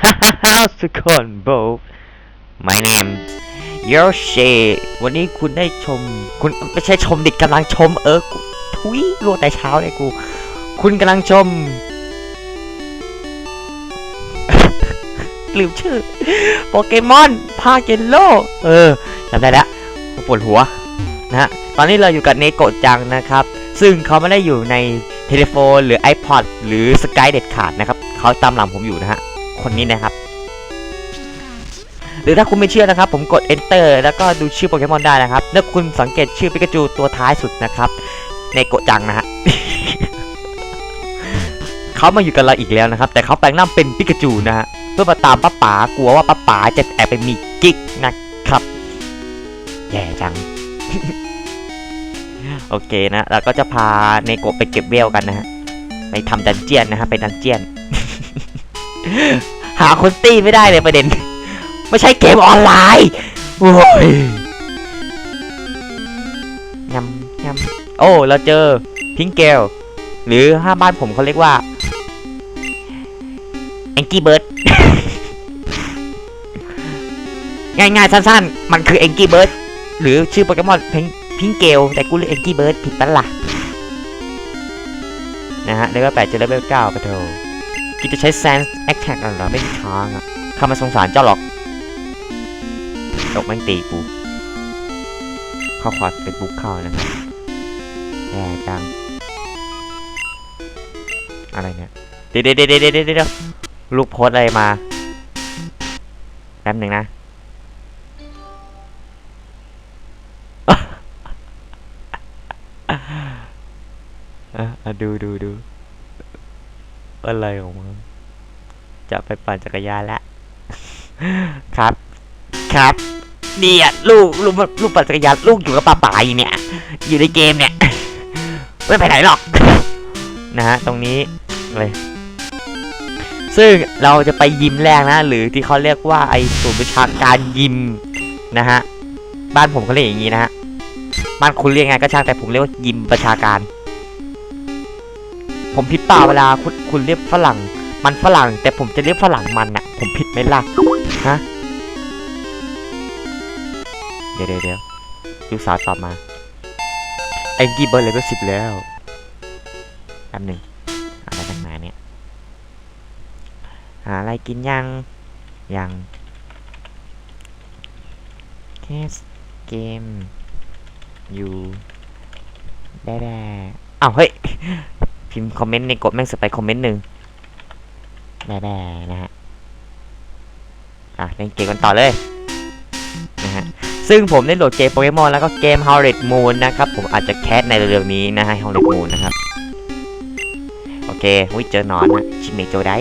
How's the con both My name Yoshi วันนี้คุณได้ชม คุณไม่ใช่ชมดิกำลังชมเออทุยรัวแต่เช้าเลยกู คุณกำลังชม ลืมชื่อ โปเกมอนพาเกนโลเออจำได้แล้วปวดหัวนะฮะตอนนี้เราอยู่กับเนโกจังนะครับ ซึ่งเขาไม่ได้อยู่ในเทเลโฟนหรือ iPod หรือ Sky เด็ดขาดนะครับ เขาตามหลังผมอยู่นะฮะ คนนี้นะครับ หรือถ้าคุณไม่เชื่อนะครับ ผมกด enter แล้วก็ดูชื่อโปเกมอนได้นะครับแล้วคุณสังเกตชื่อปิกาจูตัวท้ายสุดนะครับ ในโกจังนะฮะเขามาอยู่กับเราอีกแล้วนะครับ แต่เขาแปลงร่างเป็นปิกาจูนะฮะเพื่อมาตามป้าป๋ากลัวว่าป้าป๋าจะแอบไปมีกิ๊กนะครับแย่จังโอเคนะแล้วก็จะพาเนโกะไปเก็บเวลกันนะฮะ ไปทำดันเจียนนะฮะ ไปดันเจียน หาคนตี้ไม่ได้เลยประเด็น ไม่ใช่เกมออนไลน์ โอ้ยยำยำโอ้ เราเจอพิงเกลหรือห้าบ้านผมเขาเรียกว่าแองกี้เบิร์ดง่ายๆสั้นๆ มันคือแองกี้เบิร์ดหรือชื่อโปเกมอนพิงพิงเกลแต่กูเรียกแองกี้เบิร์ดผิดปะล่ะนะฮะเลเวลแปดเจอเลเวลเก้าปะโถคิ ดจะใช้แซนส์แอคแท็กอะไรอไม่มีทางอะข้ามาสงสารเจ้าหรอกตกแม่งตีกูเข้าควาเฟซบุ๊กเข้านะครับแย่จัง อะไรเนี่ยเดี๋ยวเดี๋ยวเดี๋ยวเดี๋ยวเดี๋ยวเดี๋ยวลูกโพสอะไรมาแป๊บหนึ่งนะอะดูดูดู อะไรของมึงจะไปปั่นจักรยานแล้วครับ ครับเนี่ยลูกลูกลูกปั่นจักรยานลูกอยู่กับป้าป๋าอยู่เนี่ย อยู่ในเกมเนี่ย ไม่ไปไหนหรอก นะฮะตรงนี้เลยซึ่งเราจะไปยิมแรกนะ หรือที่เขาเรียกว่าไอศูนย์ประชาการยิมนะฮะ บ้านผมเขาเรียกอย่างนี้นะฮะ บ้านคุณเรียกไงก็ช่างแต่ผมเรียกว่ายิมประชาการ ผมผิดเปล่าเวลาคุณคุณเรียกฝรั่ง มันฝรั่ง แต่ผมจะเรียกฝรั่งมันน่ะผมผิดไหมล่ะฮะเดี๋ยวเดี๋ยวยวลูกสาวตอบมาแองกี้เบิร์ดเลเวลสิบแล้วแป๊บหนึ่งอะไรตั้งนานเนี่ยหาอะไรกินยังยังแค่เกมอยู่ได้ได้อ้าวเฮ้ย พิมพ์คอมเมนต์ในกดแม่งสไปคอมเมนต์หนึ่งได้ได้นะฮะ อะเล่นเกมกันต่อเลยนะฮะซึ่งผมได้โหลดเกมโปเกมอนแล้วก็เกม h o w l e t Moon นะครับ ผมอาจจะแคสในเร็วๆนี้นะฮะ h o w l e t Moon นะครับ โอเควิเจอหนอนนะชิเมโจได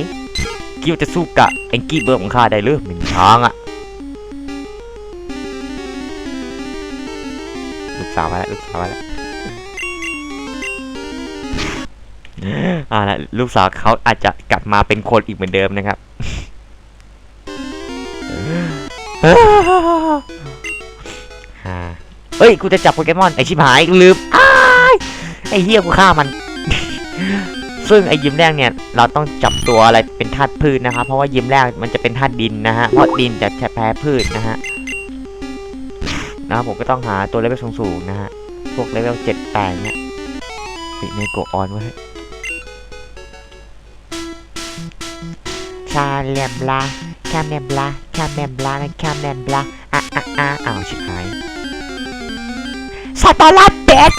คิดว่าจะสู้กับเอ็งกี้เบิร์ดของข้าได้หรือไมมีทางอะลูกสาวมาแล้วลูกสาวมาแล้ว อ่าละลูกสาวเขาอาจจะกลับมาเป็นคนอีกเหมือนเดิมนะครับเฮ้ย กูจะจับโปเกมอนไอชิบหายลืมอ้ไอเหี้ยกูฆ่ามัน ซึ่งไอยิมแรกเนี่ย เราต้องจับตัวอะไรเป็นธาตุพืชนะครับ เพราะว่ายิมแรกมันจะเป็นธาตุดินนะฮะ เพราะดินจะแพ้พืชนะฮะนะครับผมก็ต้องหาตัวเลเวลสูงๆนะฮะ พวกเลเวลเจ็ดแปดเนี่ยติเนโกออนไว้ ชาเลมบลาแคมเมมบลาแคมเมมบลานะแคมเมมบลาอะอะอะอ้าวชิบหายสตอร์ลัดเป็ด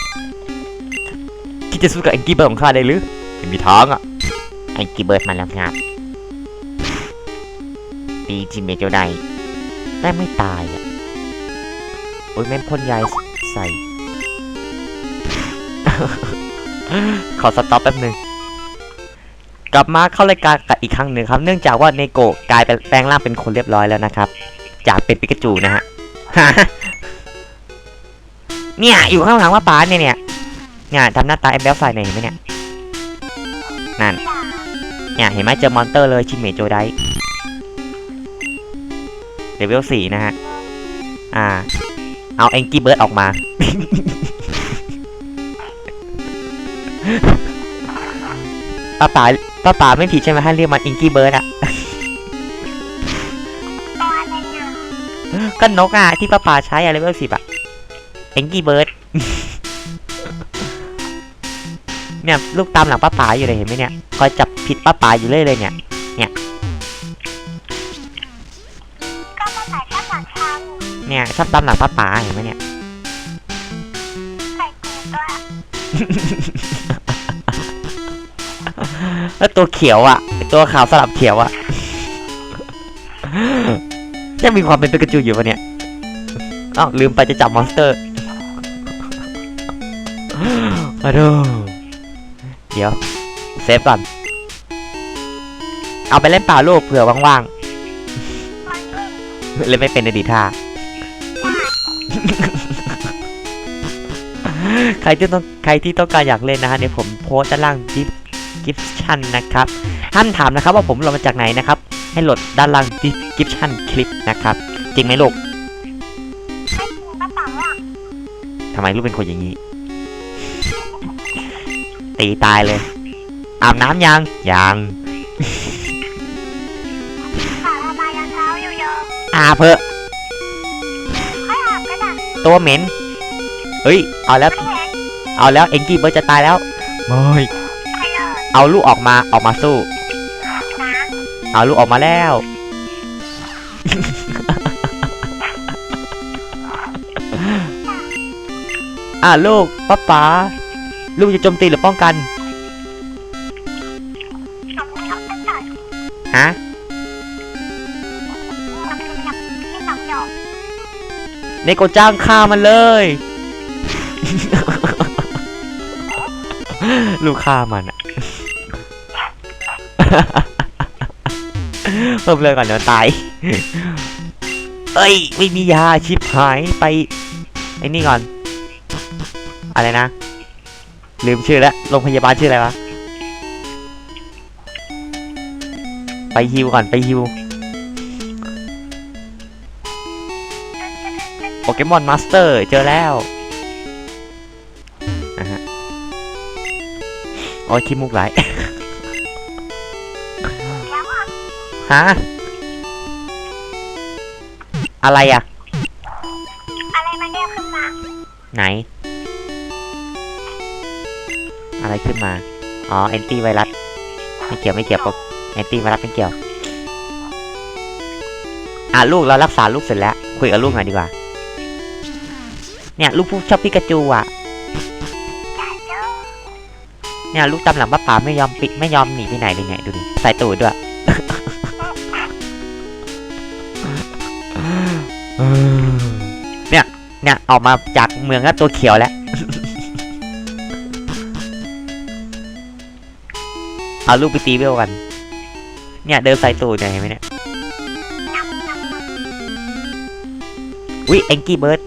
คิดจะสู้กับแองกี้เบิร์ดของข้าได้หรือไม่มีทางอะแองกี้เบิร์ดมาแล้วครับตีจิเมเจ้าได้แต่ไม่ตายอะโอ้ยแม่พ่นยายใส่ ขอสต็อปแป๊บหนึ่ง กลับมาเข้ารายการกันอีกครั้งหนึ่งครับ เนื่องจากว่าเนโกะกลายเป็นแปลงร่างเป็นคนเรียบร้อยแล้วนะครับ จากเป็นปิกาจูนะฮะเนี่ยอยู่ข้างหลังว่าป้าเนี่ยเนี่ยเนี่ยทำหน้าตาแอมเบลใส่เลยเห็นไหมเนี่ยนั่นเนี่ยเห็นไหมเจอมอนเตอร์เลยชิเมโจไดเลเวลสี่นะฮะอ่า เอาแองกี้เบิร์ดออกมาป้าป๋า ป้าป๋าไม่ผิดใช่ไหมฮะเรียกมันอิงกี้เบิร์ดอะก็นกอะที่ป้าป๋าใช้อะเลเวลสิบอะอิงกี้เบิร์ดเนี่ยลูกตามหลังป้าป๋าอยู่เลยเห็นไหมเนี่ยคอยจับผิดป้าป๋าอยู่เรื่อยเลยเนี่ย เนี่ยเนี่ยชอบตามหลังป้าป๋าเห็นไหมเนี่ย แล้วตัวเขียวอะตัวขาวสลับเขียวอะยังมีความเป็นปิกาจูอยู่ปะเนี่ยอ้าวลืมไปจะจับมอนสเตอร์มาดูเดี๋ยวเซฟก่อนเอาไปเล่นเปล่าลูกเผื่อว่างๆ เล่นไม่เป็นในดีท่า ใครที่ต้องใครที่ต้องการอยากเล่นนะฮะเดี๋ยผมโพสต์ด้านล่างดิฟ กิฟชั่นนะครับ ห้ามถามนะครับว่าผมโหลดมาจากไหนนะครับ ให้โหลดด้านล่างดิฟกิฟชั่นคลิปนะครับ จริงไหมลูกให้กูกระเป๋าอะทำไมลูกเป็นคนอย่างนี้ ตีตายเลย อาบน้ำยัง ยังขาระบายยังเท้าอยู่เยอะอาบเพอะค่อยอาบก็ได้ตัวเหม็น เฮ้ย เอาแล้ว ไม่เห็นเอาแล้วเอ็งกี้เบิร์ดจะตายแล้วไม่ใคร เดินเอาลูกออกมาออกมาสู้น้เอาลูกออกมาแล้ว อะลูกป้าป๋าลูกจะโจมตีหรือป้องกันำน้ำน้ำเป็นสัตว์ฮะน้ำน้ำที่หนองหยอกเนโกจ้างฆ่ามันเลย ลูกฆ่ามันอะ เพิ่มเลยก่อนเดี๋ยวตาย เอ้ย ไม่มียาชิบหายไปไอ้นี่ก่อน อะไรนะ ลืมชื่อแล้วโรงพยาบาลชื่ออะไรวะ ไปฮิวก่อนไปฮิวโปเกมอนมาสเตอร์เจอแล้วนะฮะโอ้ยขี้มูกไหล ฮะ อะไรอะอะไรมาเรียกขึ้นมาไหน อะไรขึ้นมา อ๋อแอนตี้ไวรัส ไม่เกี่ยวไม่เกี่ยวปกแอนตี้ไวรัสไม่เกี่ยว อะลูกเรารักษาลูกเสร็จแล้ว คุยกับลูกหน่อยดีกว่า เนี่ยลูกผู้ชอบพิกาจูอะจ่ายเยอะเนี่ยลูกตำหลังป้าป๋าไม่ยอมปิดไม่ยอมหนีไปไหนเลยเนี่ยดูดิใส่ตูดด้วย เนี่ยออกมาจากเมืองก็ตัวเขียวแล้วเอาลูกไปตีเวลกัน เนี่ยเดินใส่ตูดเนี่ยเห็นไหมเนี่ยวิเอ็งกี้เบิร์ด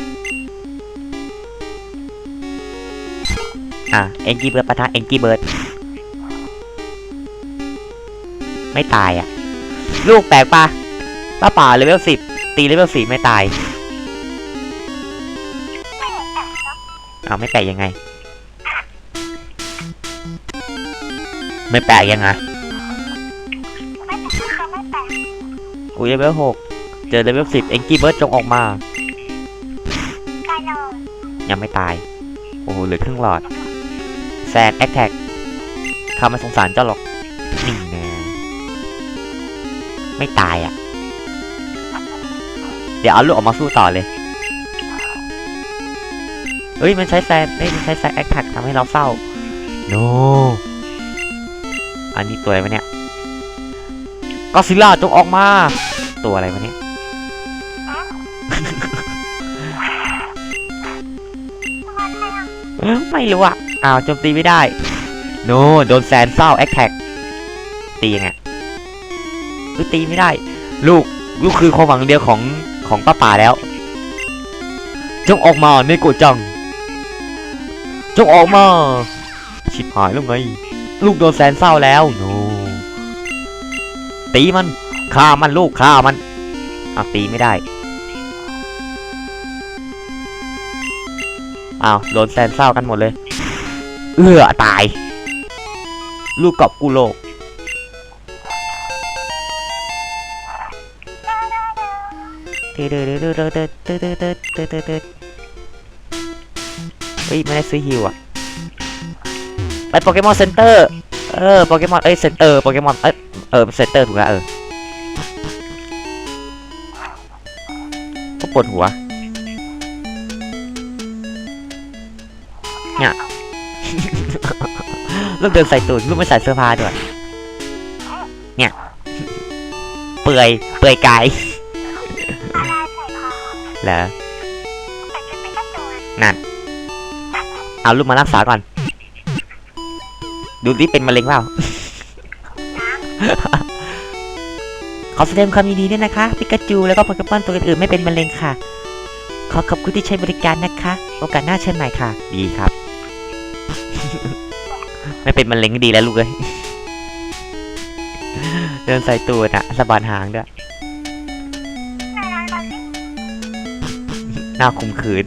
อะเอ็งกี้เบิร์ดปะทะเอ็งกี้เบิร์ดไม่ตายอะ ลูกแปลกปะป้าป่าเลเวลสิบตีเลเวลสี่ไม่ตาย เอาไม่แปลกยังไง ไม่แปลกยังไงกูเลเวลหกเจอเลเวลสิบเอ็งกี้เบิร์ดจงออกมาย,ยังไม่ตาย โอ้โหเหลือครึ่งหลอดแซนแอคแท็กข้าไม่สงสารเจ้าหรอกนี่แน่ไม่ตายอะ เดี๋ยวเอาลูกออกมาสู้ต่อเลย เฮ้ย มันใช้แซนเอ้ย มันใช้แซนแอคแท็กทำให้เราเศร้า โน อันนี้ตัวอะไรวะเนี่ยก็ซิล่าจงออกมา ตัวอะไรวะเนี่ยทำไมใครอะไม่รู้อะ อ้าวโจมตีไม่ได้ โน โดนแซนเศร้าแอคแท็กตียังไงหรือตีไม่ได้ ลูก ลูกคือความหวังเดียวของของป้าป่าแล้ว จงออกมาในโกจัง จงออกมา ชิบหายแล้วไง ลูกโดนแซนเศร้าแล้วโนตีมันฆ่ามันลูกฆ่ามันอ้าวตีไม่ได้อ้าวโดนแซนเศร้ากันหมดเลย เอื้อตาย ลูกกอบกูโลกตืดตืดตืดตืดตืดตืดตืดตืดตืดตืด ฮ้ยไม่ได้ซื้อฮิวอะไปโปเกมอนเซ็นเตอร์เออโปเกมอนเอ้ยเซ็นเตอร์โปเกมอนเอ้ยเออเซ็นเตอร์ถูกแล้วเออก็ปวดหัวเนี่ยลูกเดินใส่ตูดลูกไม่ใส่เสื้อผ้าด้วยเนี่ยเปื่อยเปื่อยกายอะไเอาลูกมารักษาก่อน ดูดิเป็นมะเร็งเปล่าขอแสดงความยินดีด้วยนะคะพิกาจูแล้วก็โปเกมอนตัวอื่นๆไม่เป็นมะเร็งค่ะ ขอขอบคุณที่ใช้บริการนะคะ โอกาสหน้าเชิญใหม่ค่ะ ดีครับ ไม่เป็นมะเร็งก็ดีแล้วลูกเอ้ยเดินใส่ตูดอะสะบัดหางด้วยนายร้านก่อนสิหน้าคุมขืน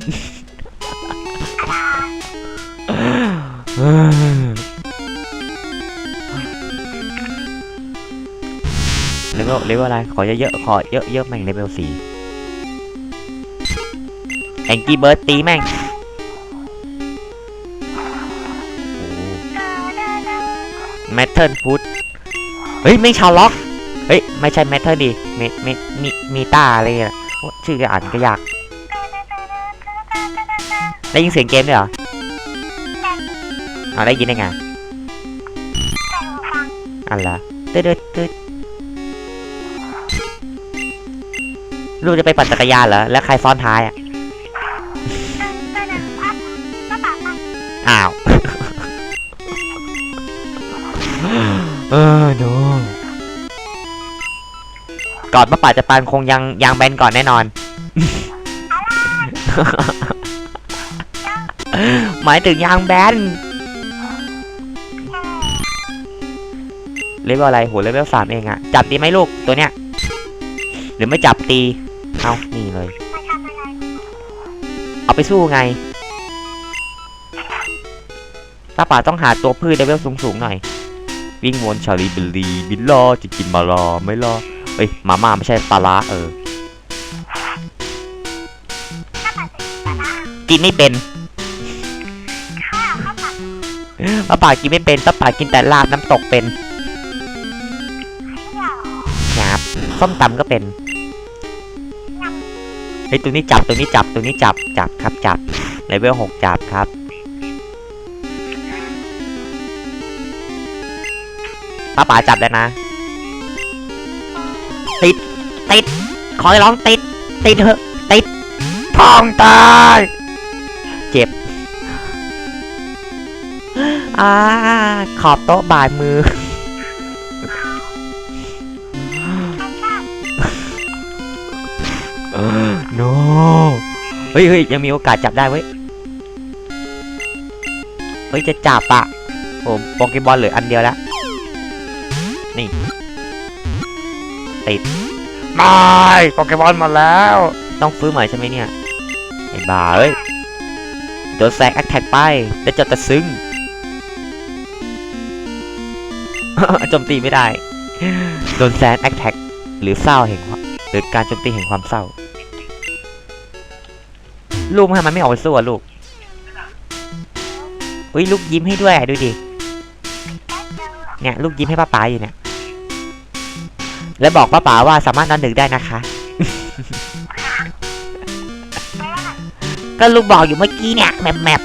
เลเวลเลเวลอะไร ขอเยอะๆ ขอเยอะๆ แม่งเลเวลสี่แองกี้เบิร์ดตีแม่งแมทเทิลพุทเฮ้ย ไม่ชาวล็อก เฮ้ย ไม่ใช่แมทเทิลดิเมเมมีมีตาอะไรอะโอ้ชื่ออ่านก็ยาก ได้ยินเสียงเกมด้วยเหรอ เอาได้ยินได้ไงใส่หูฟังอันละตึ๊ดตึ๊ดตึ๊ดลูกจะไปปั่นจักรยานเหรอ แล้วใครซ้อนท้ายอะเดินเดินพับกระเป๋าตังค์อ้าว เออโนก่อนป้าป่าจะปานคงยังยังแบนก่อนแน่นอน หมายถึงยางแบน เลเวลอะไรโหเลเวลสามเองอะจับดีไหมลูกตัวเนี้ยหรือไม่จับตีเอานี่เลยมาทำอะไรเอาไปสู้ไงป้าป่าต้องหาตัวพืชเลเวลสูงๆหน่อย วิ่งวนชาลีบิลลีบิลลอจะกินมารอไม่รอเอ้ยมาม่าไม่ใช่ปลาร้าเออถ้าปัดสิปะนะกินไม่เป็นข้าวข้าวผัดป้าป่ากินไม่เป็นป้าป่ากินแต่ลาบน้ำตกเป็น ส้มตำก็เป็นยเฮ้ยตัวนี้จับตัวนี้จับตัวนี้จับจับครับจับเลเวลหกจับครับ ป้าป๋าจับแล้วนะ ติด ติด ขอให้ร้องติด ติดเถอะติดทองตายเจ็บ อ่า ขอบโต๊ะบาดมือ ฮ้ยเฮ้ยยังมีโอกาสจับได้เว้ย เฮ้ยจะจับอะผมโปเกมอนเหลืออันเดียวล้วนี่ ติด ไม่โปเกมอนมาแล้ว ต้องฟื้นใหม่ใช่ไหมเนี่ย ไอ้บ้าเอ้ย โดนแซกแอคแท็กไป แล้วจะจะซึ้งโจมตีไม่ได้ โดนแซนแอคแท็กหรือเศร้าแห่งหรือการโจมตีแห่งความเศร้า ลูกทำไมไม่ออกไปสู้อะลูกอุ้ยลูกยิ้มให้ด้วยดูดิ เนี่ยลูกยิ้มให้ป้าป๋าอยู่เนี่ย แล้วบอกป้าป๋าว่าสามารถนอนดึกได้นะคะ ก็ลูกบอกอยู่เมื่อกี้เนี่ยแมปแมป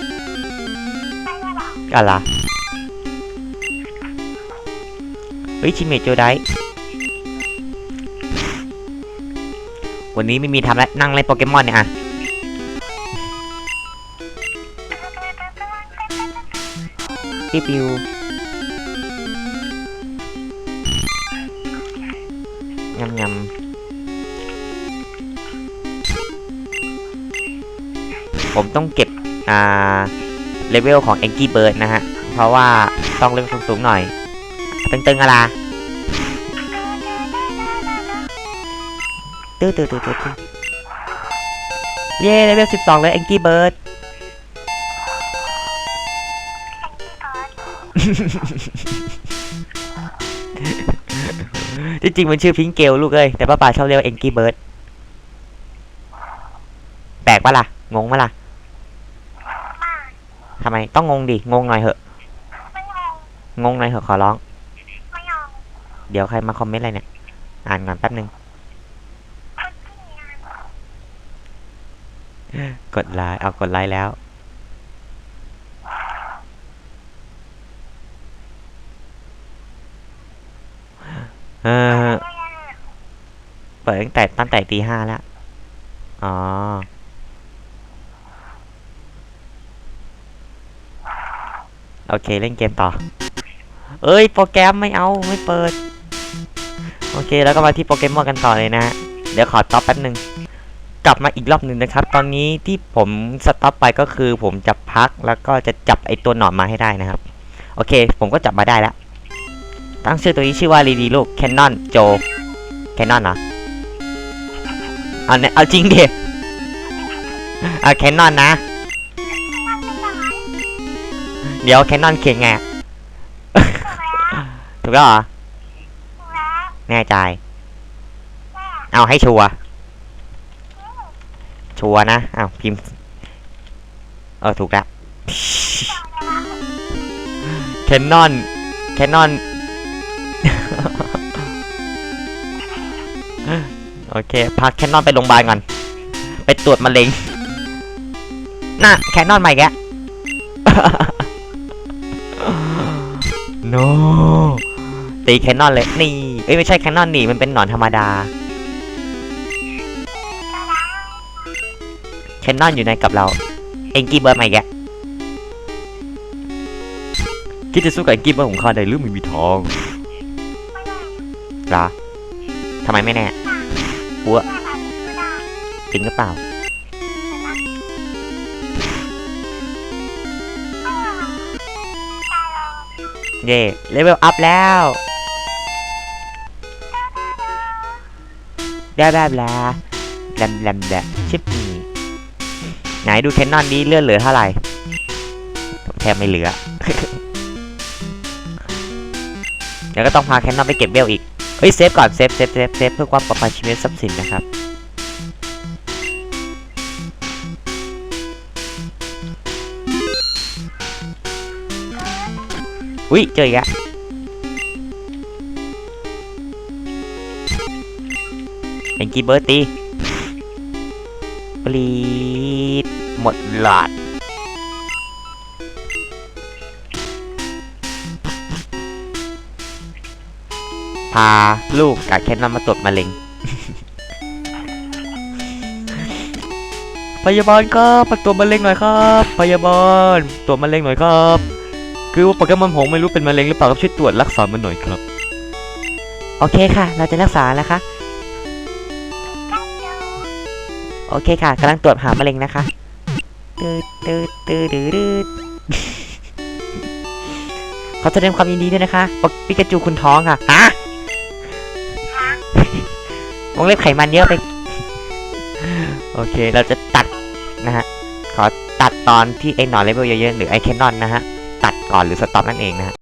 ไม่ได้หรอกอะไรเฮ้ยชิเมจโจไดวันนี้ไม่มีทำแล้วนั่งเล่นโปเกมอนเนี่ยอะ พี่ปิวยำยำผมต้องเก็บ อ่า เลเวลของ Angry Bird นะฮะ เพราะว่าต้องเลเวลสูงๆหน่อย ตึงๆอะไรตื้อตื้อตื้อตื้อเย้เลเวล12เลย Angry Bird จริงๆมันชื่อพิงเกลลูกเอ้ยแต่ป้าป่าชอบเรียกว่า Angry Bird ปะล่ะ งงปะล่ะมาทำไมต้องงงดิ งงหน่อยเหอะไม่งงงงหน่อยเหอะขอร้องไม่งงเดี๋ยวใครมาคอมเมนต์อะไรเนี่ย อ่านก่อนแป๊บนึงคนที่งานกดไลค์เอากดไลค์แล้ว เออเปิดตั้งแต่ตั้งแต่ตีห้าแล้ว อ๋อ โอเคเล่นเกมต่อ เอ้ย โปรแกรมไม่เอาไม่เปิด โอเคแล้วก็มาที่โปเกรมอกันต่อเลยนะฮะเดี๋ยวขอต็อปแป๊บหนึ่งกลับมาอีกรอบหนึ่งนะครับ ตอนนี้ที่ผมสต็อปไปก็คือผมจะพักแล้วก็จะจับไอตัวหนอนมาให้ได้นะครับ โอเค ผมก็จับมาได้แล้ว ตั้งชื่อตัวนี้ชื่อว่ารีดีลูกแคนนอนโจแคนนอนเหรอเอาเนี่ยเอาจริงดิเอาแคนนอนนะ เดี๋ยวแคนนอนเขียนไงถูกแล้วเหรอแน่ใจ เอาให้ชัวชัวนะเอาพิมพ์ เออถูกแล้วแคนนอนแคนนอน โอเค พาแคนนอนไปโรงพยาบาลก่อน ไปตรวจมะเร็ง น่ะ แคนนอนใหม่แก no ตีแคนนอนเลย นี่ เอ้ย ไม่ใช่แคนนอนนี่ มันเป็นหนอนธรรมดา แคนนอนอยู่ในกับเรา เอ็งกี้เบิร์ดใหม่แกคิดจะสู้กับเอ็งกี้เบิร์ดของข้าได้หรือไม่มีทอง หรอทำไมไม่แน่ปัวจริงหรือเปล่า เย่เลเวลอัพแล้วได้แบบแล้วแลมแลมแบบชิปนี่ไหนดูแคนนอนนี้เลื่อนเหลือเท่าไหร่แทบไม่เหลือเดี๋ยวก็ต้องพาแคนนอนไปเก็บเวลอีก เฮ้ยเซฟก่อนเซฟเซฟเซฟเซฟเพื่อความปลอดภัยชีวิตทรัพย์สินนะครับอุ้ยเจออีกแล้วเอ็นกี้เบิร์ตีปลีดหมดหลอด พาลูกกับแคนนอนมาตรวจมะเร็ง พยาบาลครับมาตรวจมะเร็งหน่อยครับ พยาบาลตรวจมะเร็งหน่อยครับ คือว่าโปเกมอนผมไม่รู้เป็นมะเร็งหรือเปล่าครับช่วยตรวจรักษามันหน่อยครับ โอเคค่ะ เราจะรักษาแล้วค่ะโอเคค่ะกำลังตรวจหามะเร็งนะคะตืดตืดตืดตืดืดขอแสดงความยินดีด้วยนะคะปกปิกาจูคุณท้องค่ะฮะ วงเล็บไขมันเยอะไป โอเค เราจะตัดนะฮะ ขอตัดตอนที่ไอ้หนอนเลเวลเยอะๆ หรือไอ้แคนนอนนะฮะ ตัดก่อนหรือสต็อปนั่นเองนะฮะ